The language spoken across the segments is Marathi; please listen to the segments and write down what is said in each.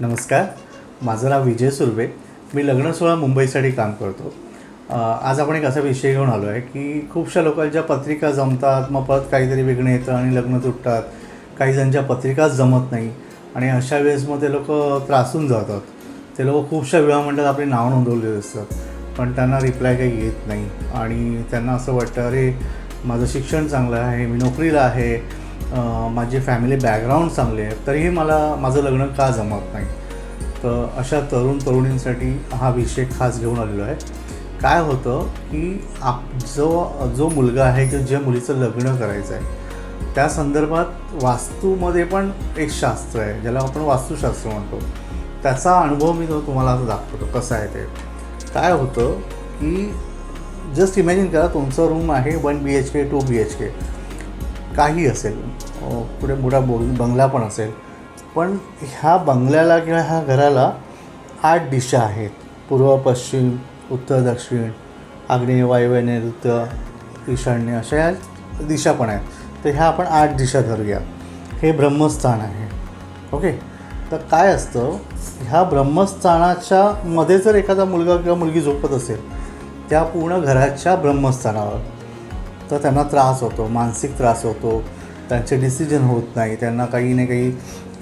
नमस्कार. माझं नाव विजय सुर्वे. मी लग्नसोहळा मुंबईसाठी काम करतो. आज आपण एक असा विषय घेऊन आलो आहे की खूपशा लोकांच्या पत्रिका जमतात मग परत काहीतरी वेगळं येतं आणि लग्न तुटतात. काही जणांच्या पत्रिकाच जमत नाही आणि अशा वेळेस मग ते लोक त्रासून जातात. ते लोक खूपशा विवाहमंडळात आपली नाव नोंदवलेली असतात. पण त्यांना रिप्लाय काही येत नाही. आणि त्यांना असं वाटतं अरे माझं शिक्षण चांगलं आहे मी नोकरीला आहे माझी फॅमिली बॅकग्राऊंड चांगले आहे तरीही मला माझं लग्न का जमत नाही. तर अशा तरुण तरुणींसाठी हा विषय खास घेऊन आलेलो आहे. काय होतं की आप जो जो मुलगा आहे किंवा ज्या मुलीचं लग्न करायचं आहे त्या संदर्भात वास्तूमध्ये पण एक शास्त्र आहे ज्याला आपण वास्तुशास्त्र म्हणतो. त्याचा अनुभव मी तो तुम्हाला आता दाखवतो कसं आहे ते. काय होतं की जस्ट इमॅजिन करा तुमचं रूम आहे one B H K two B H K काही असेल पुढे मोठा बोल बंगला पण असेल पण ह्या बंगल्याला किंवा ह्या घराला आठ दिशा आहेत. पूर्व पश्चिम उत्तर दक्षिण आग्नेय वायव्य नैऋत्य ईशान्य अशा ह्या दिशा पण आहेत. तर ह्या आपण आठ दिशा धरूया. हे ब्रह्मस्थान आहे. ओके? तर काय असतं ह्या ब्रह्मस्थानाच्या मध्ये जर एखादा मुलगा किंवा मुलगी झोपत असेल त्या पूर्ण घराच्या ब्रह्मस्थानावर. तर त्यांना त्रास होतो मानसिक त्रास होतो त्यांचे डिसिजन होत नाही त्यांना काही ना काही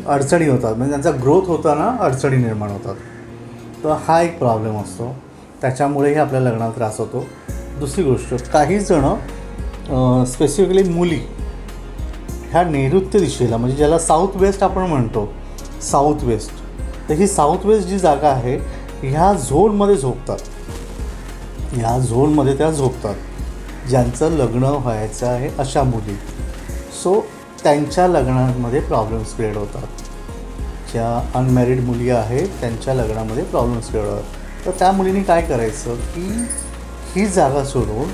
अडचणी होतात. म्हणजे त्यांचा ग्रोथ होताना अडचणी निर्माण होतात. तर हा एक प्रॉब्लेम असतो. त्याच्यामुळेही आपल्या लग्नात त्रास होतो. दुसरी गोष्ट काही जणं स्पेसिफिकली मुली ह्या नैऋत्य दिशेला म्हणजे ज्याला साऊथ वेस्ट आपण म्हणतो साऊथ वेस्ट तर ही साऊथ वेस्ट जी जागा आहे ह्या झोनमध्ये झोपतात. ह्या झोनमध्ये त्या झोपतात. ज्यांचं लग्न व्हायचं आहे अशा मुली. सो त्यांच्या लग्नामध्ये प्रॉब्लेम्स क्रिएट होतात. ज्या अनमॅरिड मुली आहेत त्यांच्या लग्नामध्ये प्रॉब्लेम्स क्रिएट होतात. तर त्या मुलींनी काय करायचं की ही जागा सोडून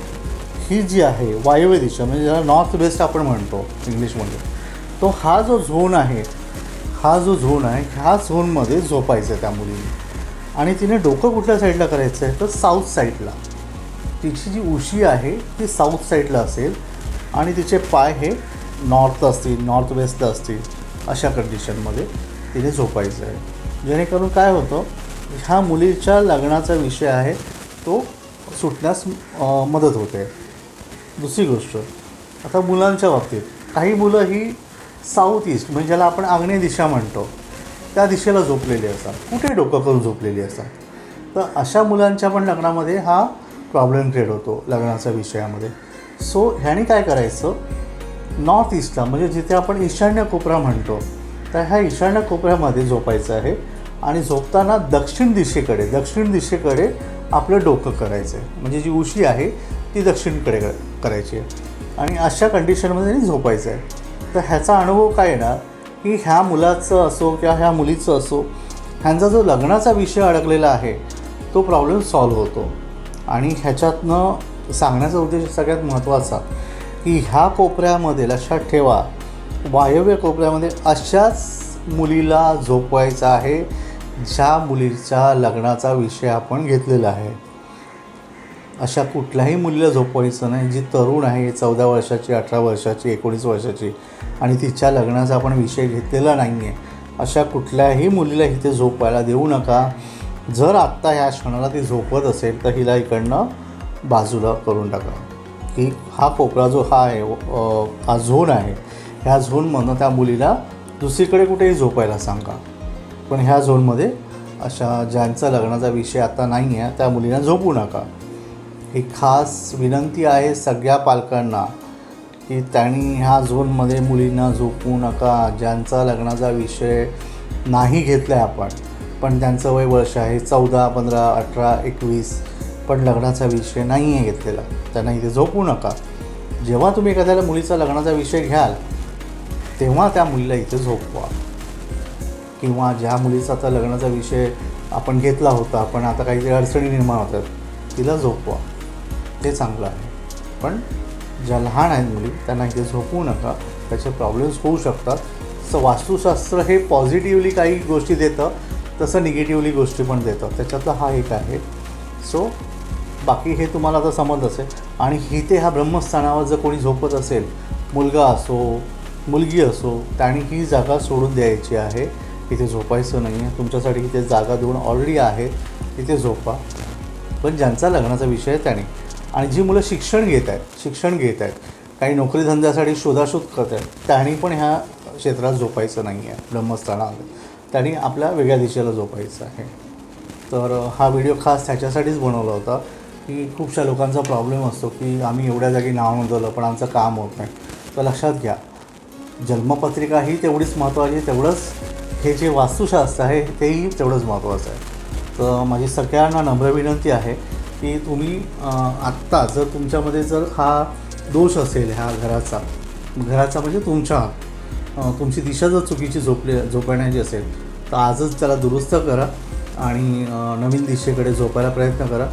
ही जी आहे वायव्य दिशा म्हणजे ज्याला नॉर्थ वेस्ट आपण म्हणतो इंग्लिशमध्ये तो हा जो झोन आहे हा जो झोन आहे ह्या झोनमध्ये झोपायचं आहे त्या मुलीने. आणि तिने डोकं कुठल्या साईडला करायचं आहे तर साऊथ साईडला तिची जी उशी आहे ती साऊथ साईडला असेल आणि तिचे पाय हे नॉर्थ असतील नॉर्थ वेस्टला असतील अशा कंडिशनमध्ये तिने झोपायचं आहे. जेणेकरून काय होतं ह्या मुलीच्या लग्नाचा विषय आहे तो सुटण्यास मदत होते. दुसरी गोष्ट आता मुलांच्या बाबतीत काही मुलं ही साऊथ ईस्ट म्हणजे ज्याला आपण आग्नेय दिशा म्हणतो त्या दिशेला झोपलेली असतात. कुठे डोकं करून झोपलेली असतात? तर अशा मुलांच्या पण लग्नामध्ये हा प्रॉब्लेम क्रिएट होतो लग्नाच्या विषयामध्ये. सो ह्याने काय करायचं? नॉर्थ ईस्टला म्हणजे जिथे आपण ईशान्य कोपरा म्हणतो तर ह्या ईशान्य कोपऱ्यामध्ये झोपायचं आहे आणि झोपताना दक्षिण दिशेकडे दक्षिण दिशेकडे आपलं डोकं करायचं आहे. म्हणजे जी उशी आहे ती दक्षिणकडे क- करायची आहे. आणि अशा कंडिशनमध्ये झोपायचं आहे. तर ह्याचा अनुभव काय ना की ह्या मुलाचं असो किंवा ह्या मुलीचं असो ह्यांचा जो लग्नाचा विषय अडकलेला आहे तो प्रॉब्लेम सॉल्व्ह होतो. आणि ह्याच्यातनं सांगण्याचा उद्देश सगळ्यात महत्त्वाचा की ह्या कोपऱ्यामध्ये लक्षात ठेवा वायव्य कोपऱ्यामध्ये अशाच मुलीला झोपवायचा आहे ज्या मुलीच्या लग्नाचा विषय आपण घेतलेला आहे. अशा कुठल्याही मुलीला झोपवायचं नाही जी तरुण आहे चौदा वर्षाची अठरा वर्षाची एकोणीस वर्षाची आणि तिच्या लग्नाचा आपण विषय घेतलेला नाही आहे अशा कुठल्याही मुलीला इथे झोपायला देऊ नका. जर आत्ता ह्या क्षणाला ती झोपत असेल तर हिला इकडनं बाजूला करून टाका. की हा कोपरा जो हा आहे हा झोन आहे ह्या झोनमधनं त्या मुलीला दुसरीकडे कुठेही झोपायला सांगा. पण ह्या झोनमध्ये अशा ज्यांचा लग्नाचा विषय आता नाही आहे त्या मुलींना झोपू नका. ही खास विनंती आहे सगळ्या पालकांना की त्यांनी ह्या झोनमध्ये मुलींना झोपू नका. ज्यांचा लग्नाचा विषय नाही घेतला आहे आपण पण त्यांचं वय वर्ष आहे चौदा पंधरा अठरा एकवीस पण लग्नाचा विषय नाही आहे घेतलेला. त्यांना इथे झोपू नका. जेव्हा तुम्ही एखाद्याला मुलीचा लग्नाचा विषय घ्याल तेव्हा त्या मुलीला इथे झोपवा. किंवा ज्या मुलीचा आता लग्नाचा विषय आपण घेतला होता पण आता काहीतरी अडचणी निर्माण होतात तिला झोपवा. ते चांगलं आहे. पण ज्या लहान आहेत मुली त्यांना इथे झोपवू नका. त्याचे प्रॉब्लेम्स होऊ शकतात. तसं वास्तुशास्त्र हे पॉझिटिव्हली काही गोष्टी देतं. तसं निगेटिव्हली गोष्टी पण देतात. त्याच्यातला हा एक आहे. सो बाकी हे तुम्हाला आता समज असेल. आणि इथे ह्या ब्रह्मस्थानावर जर कोणी झोपत असेल मुलगा असो मुलगी असो त्याने ही जागा सोडून द्यायची आहे. इथे झोपायचं नाही आहे तुमच्यासाठी इथे जागा देऊन ऑलरेडी आहे. तिथे झोपा. पण ज्यांचा लग्नाचा विषय आहे त्याने. आणि जी मुलं शिक्षण घेत आहेत शिक्षण घेत आहेत काही नोकरीधंद्यासाठी शोधाशोध करत आहेत त्यांनी पण ह्या क्षेत्रात झोपायचं नाही आहे ब्रह्मस्थानामध्ये. त्यांनी आपल्या वेगळ्या दिशेला झोपायचं आहे. तर हा व्हिडिओ खास त्याच्यासाठीच बनवला होता की खूपशा लोकांचा प्रॉब्लेम असतो की आम्ही एवढ्या जागी नाव नोंदवलं पण आमचं काम होत नाही. तर लक्षात घ्या जन्मपत्रिका ही तेवढीच महत्त्वाची तेवढंच हे जे वास्तुशास्त्र आहे तेही तेवढंच महत्त्वाचं आहे. तर माझी सगळ्यांना नम्र विनंती आहे की तुम्ही आत्ता जर तुमच्यामध्ये जर हा दोष असेल ह्या घराचा घराचा म्हणजे तुमच्या तुमची दिशा जर चुकीची झोपली झोपण्याची असेल तर आजच त्याला दुरुस्त करा आणि नवीन दिशेकडे झोपायला प्रयत्न करा.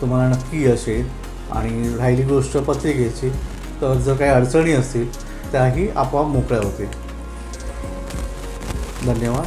तुम्हाला नक्की यश येईल. आणि राहिली गोष्ट पत्रिकेची तर जर काही अडचणी असतील त्याही आपोआप मोकळ्या होतील. धन्यवाद.